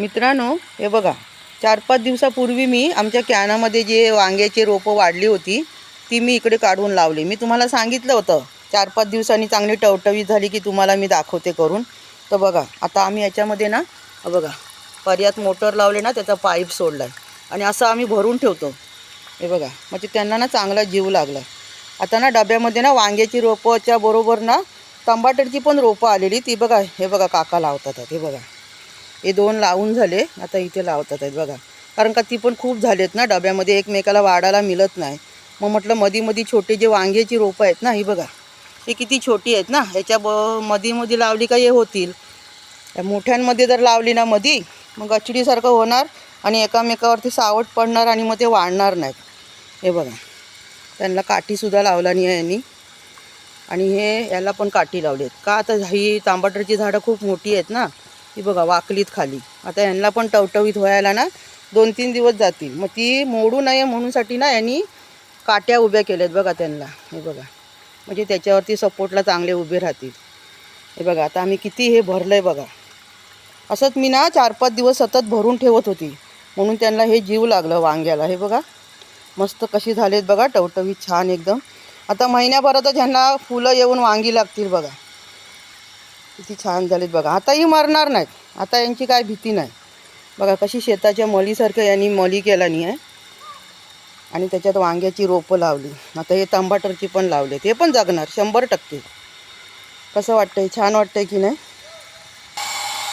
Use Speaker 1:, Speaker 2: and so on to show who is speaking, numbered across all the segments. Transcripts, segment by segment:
Speaker 1: मित्रांनो हे बघा. चार पाच दिवसापूर्वी मी आमच्या कॅनामध्ये जे वांग्याची रोपं वाढली होती ती मी इकडे काढून लावली. मी तुम्हाला सांगितलं होतं चार पाच दिवसांनी चांगली टवटवी झाली की तुम्हाला मी दाखवते करून. तर बघा आता आम्ही याच्यामध्ये ना बघा पर्यात मोटर लावले ना त्याचा पाईप सोडला आहे आणि असं आम्ही भरून ठेवतो. हे बघा म्हणजे त्यांना ना चांगला जीव लागला आता ना डब्यामध्ये ना वांग्याची रोपंच्या बरोबर ना टमाटरची पण रोपं आलेली ती बघा हे बघा काका लावतात हे बघा. हे दोन लावून झाले. आता इथे लावतात आहेत बघा. कारण का ती पण खूप झालेत ना डब्यामध्ये. एकमेकाला वाढायला मिळत नाही. मग म्हटलं मधी मधी छोटे जे वांग्याची रोपं आहेत ना ही बघा. ही किती छोटी आहेत ना. ह्याच्या ब मधी मधी लावली का हे होतील. त्या मोठ्यांमध्ये जर लावली ना मधी मग गचडीसारखं होणार आणि एकामेकावरती सावट पडणार आणि मग ते वाढणार नाहीत. हे बघा. त्यांना काठीसुद्धा लावला नाही आहे यांनी. आणि हे याला पण काठी लावली आहेत. का आता ही तांबटरची झाडं खूप मोठी आहेत ना. ती बघा वाकलीत खाली. आता यांना पण टवटवीत व्हायला ना दोन तीन दिवस जातील. मग ती मोडू नये म्हणूनसाठी ना यांनी काट्या उभ्या केल्यात बघा त्यांना. हे बघा. म्हणजे त्याच्यावरती सपोर्टला चांगले उभे राहतील. हे बघा आता आम्ही किती हे भरलं आहे बघा. असंच मी ना चार पाच दिवस सतत भरून ठेवत होती. म्हणून त्यांना हे जीव लागलं वांग्याला. हे बघा. मस्त कशी झालेत बघा टवटवीत छान एकदम. आता महिन्याभरातच ह्यांना फुलं येऊन वांगी लागतील बघा. किती छान झालेत बघा. आताही मरणार नाहीत. आता यांची काय भीती नाही. बघा कशी शेताच्या मलीसारखं यांनी मली केला नाही आहे आणि त्याच्यात वांग्याची रोपं लावली. आता हे तंबाटरची पण लावले ते पण जगणार शंभर टक्के. कसं वाटतंय? छान वाटतंय की नाही?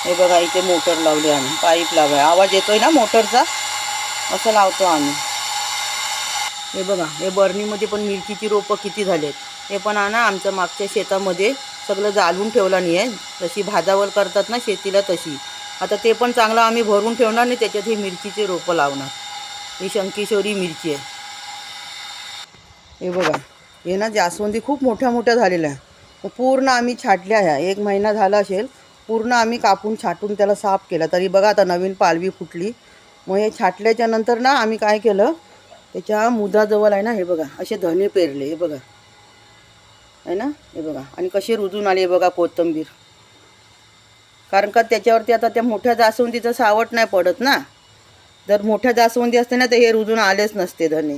Speaker 1: हे बघा इथे मोटर लावली आम्ही. पाईप लावाय. आवाज येतोय ना मोटरचा? असं लावतो आम्ही. हे बघा हे बर्नीमध्ये पण मिरचीची रोपं किती झालेत. हे पण आणा आमच्या मागच्या शेतामध्ये. सगळं जाळून ठेवलं नाही आहे जशी भाजावर करतात ना शेतीला तशी. आता ते पण चांगलं आम्ही भरून ठेवणार आणि त्याच्यात ही मिरचीचे रोपं लावणार. ही शंकेश्वरी मिरची आहे. हे बघा हे ना जास्वंदी खूप मोठ्या मोठ्या झालेल्या आहे. पूर्ण आम्ही छाटल्या ह्या. एक महिना झाला असेल पूर्ण आम्ही कापून छाटून त्याला साफ केला. तरी बघा आता नवीन पालवी फुटली. मग हे छाटल्याच्या नंतर ना आम्ही काय केलं त्याच्या मुदाजवळ आहे ना हे बघा असे धने पेरले हे बघा. आहे ना? हे बघा. आणि कसे रुजून आले बघा कोथिंबीर. कारण का त्याच्यावरती आता त्या मोठ्या जास्वंदीचं सावट नाही पडत ना? जर मोठ्या जास्वंदी असते ना तर हे रुजून आलेच नसते धने.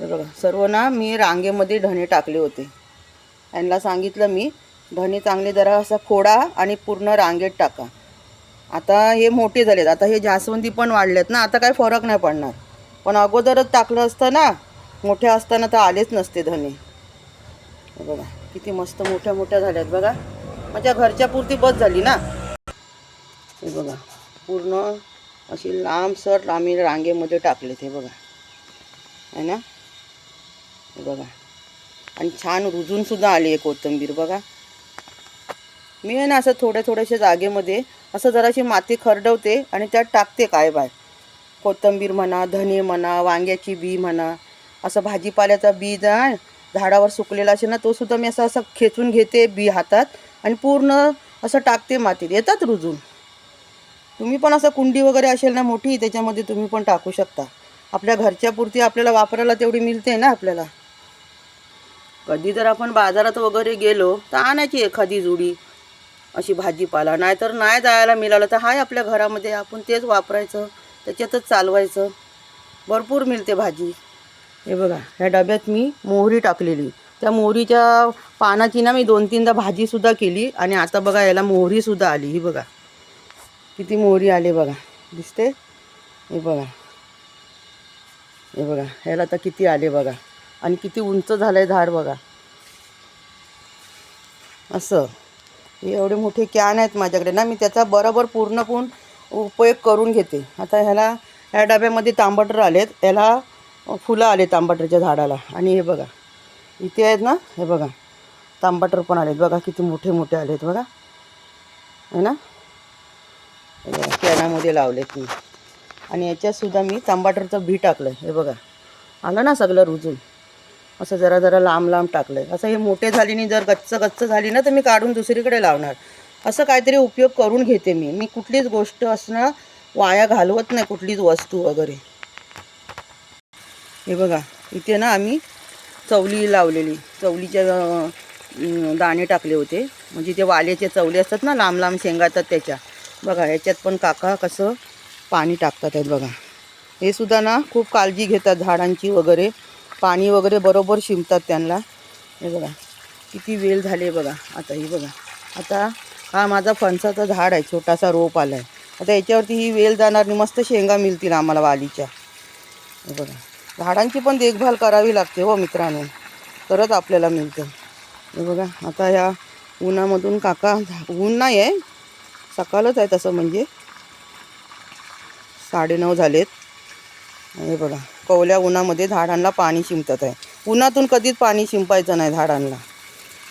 Speaker 1: बघा. सर्व ना मी रांगेमध्ये धने टाकले होते. यांना सांगितलं मी धने चांगले जरा असा खोडा आणि पूर्ण रांगेत टाका. आता हे मोठे झालेत. आता हे जास्वंदी पण वाढलेत ना? आता काय फरक नाही पडणार. पण अगोदरच टाकलं असतं ना? मोठ्या असताना तर आलेच नसते धने. बघा किती मस्त मोठ्या मोठ्या झाल्यात बघा. माझ्या घरच्या पुरती बस झाली ना. हे बघा पूर्ण अशी लांबसर आम्ही रांगेमध्ये टाकलेत हे बघा. आहे ना? हे बघा. आणि छान रुजूनसुद्धा आली आहे कोथिंबीर बघा. मी आहे ना असं थोड्या थोड्याशा जागेमध्ये असं जराशी माती खरडवते आणि त्यात टाकते काय बाय. कोथिंबीर म्हणा धने म्हणा वांग्याची बी म्हणा असं भाजीपाल्याचा बी आहे झाडावर सुकलेला असेल ना तो सुद्धा मी असं असं खेचून घेते बी हातात आणि पूर्ण असं टाकते मातीत. येतात रुजून. तुम्ही पण असं कुंडी वगैरे असेल ना मोठी त्याच्यामध्ये तुम्ही पण टाकू शकता. आपल्या घरच्या पुरती आपल्याला वापरायला तेवढी मिळते ना आपल्याला. कधी जर आपण बाजारात वगैरे गेलो तर आणायची एखादी जुडी अशी भाजीपाला. नाहीतर नाही जायला मिळालं तर हाय आपल्या घरामध्ये आपण तेच वापरायचं त्याच्यातच चालवायचं. भरपूर मिळते भाजी. हे बघा ह्या डब्यात मी मोहरी टाकलेली. त्या मोहरीच्या पानाची ना मी दोन तीनदा भाजीसुद्धा केली आणि आता बघा याला मोहरीसुद्धा आली. ही बघा. किती मोहरी आली बघा. दिसते हे बघा. हे बघा ह्याला तर किती आले बघा. आणि किती उंच झालं आहे झाड बघा. असं. हे एवढे मोठे कॅन आहेत माझ्याकडे. ना मी त्याचा बरोबर पूर्णपूर्ण उपयोग करून घेते. आता ह्याला ह्या डब्यामध्ये तांबटर आलेत. याला फुलं आले तांबटरच्या झाडाला. आणि हे बघा इथे आहेत ना हे बघा तांबटर पण आलेत. बघा किती मोठे मोठे आलेत बघा. है ना? कॅनामध्ये लावलेत मी. आणि याच्यातसुद्धा मी तांबाटरचं बी टाकलं आहे हे बघा आलं ना सगळं रुजून? असं जरा जरा लांब लांब टाकलं आहे असं हे मोठे झाली नाही जर गच्च गच्च झाली ना तर मी काढून दुसरीकडे लावणार. असं काहीतरी उपयोग करून घेते मी. मी कुठलीच गोष्ट असणं वाया घालवत नाही कुठलीच वस्तू वगैरे. हे बघा इथे ना आम्ही चवली लावलेली. चवलीच्या दाणे टाकले होते. म्हणजे ते वाल्याचे चवले असतात ना लांब लांब शेंगा असतात त्याच्या. बघा याच्यात पण काका कसं पाणी टाकतात आहेत बघा. हे सुद्धा ना खूप काळजी घेतात झाडांची वगैरे. पाणी वगैरे बरोबर शिंपतात त्यांना. हे बघा किती वेळ झाले बघा. आता ही बघा. आता हा माझा फणसाचा झाड आहे छोटासा रोप आला आहे आता याच्यावरती ही वेल जाणार नाही. मस्त शेंगा मिळतील आम्हाला वालीच्या. हे बघा. झाडांची पण देखभाल करावी लागते हो मित्रांनो. तरच आपल्याला मिळतं. हे बघा आता ह्या उन्हामधून काका ऊन नाही आहे. सकाळच आहे तसं म्हणजे. साडेनऊ झालेत. हे बघा कवल्या उन्हामध्ये झाडांना पाणी शिंपतात आहे. उन्हातून कधीच पाणी शिंपायचं नाही झाडांना.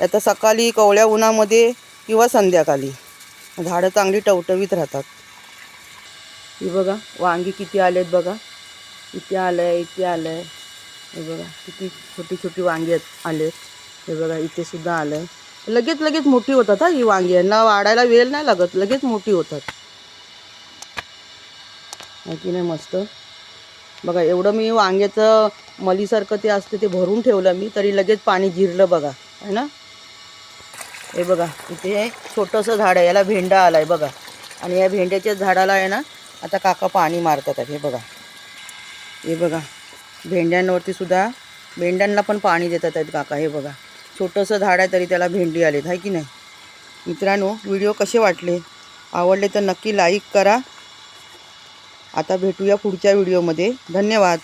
Speaker 1: आता सकाळी कवळ्या उन्हामध्ये किंवा संध्याकाळी. झाडं चांगली टवटवीत राहतात. ही बघा वांगी किती आलेत बघा. इथे आलं आहे इथे आलं आहे हे बघा किती छोटी छोटी वांगी आहेत आलेत हे बघा इथे सुद्धा आलं आहे लगेच लगेच मोठी होतात हा ही वांगी. यांना वाढायला वेळ नाही लागत लगेच मोठी होतात. की नाही मस्त? बघा एवढं मी वांग्याचं मलीसारखं ते असतं ते भरून ठेवलं मी तरी लगेच पाणी जिरलं बघा. आहे ना? हे बघा इथे छोटंसं झाड आहे याला भेंडा आला आहे बघा. आणि या भेंड्याच्या झाडाला आहे ना आता काका पाणी मारतात आहे, हे बघा. हे बघा भेंड्यांवरती सुद्धा भेंड्यांना पण पाणी देतात आहेत काका हे बघा. छोटंसं झाड आहे तरी त्याला भेंडी आलेत आहे की नाही? मित्रांनो व्हिडिओ कसे वाटले? आवडले तर नक्की लाईक करा. आता भेटूया पुढच्या व्हिडिओमध्ये. धन्यवाद.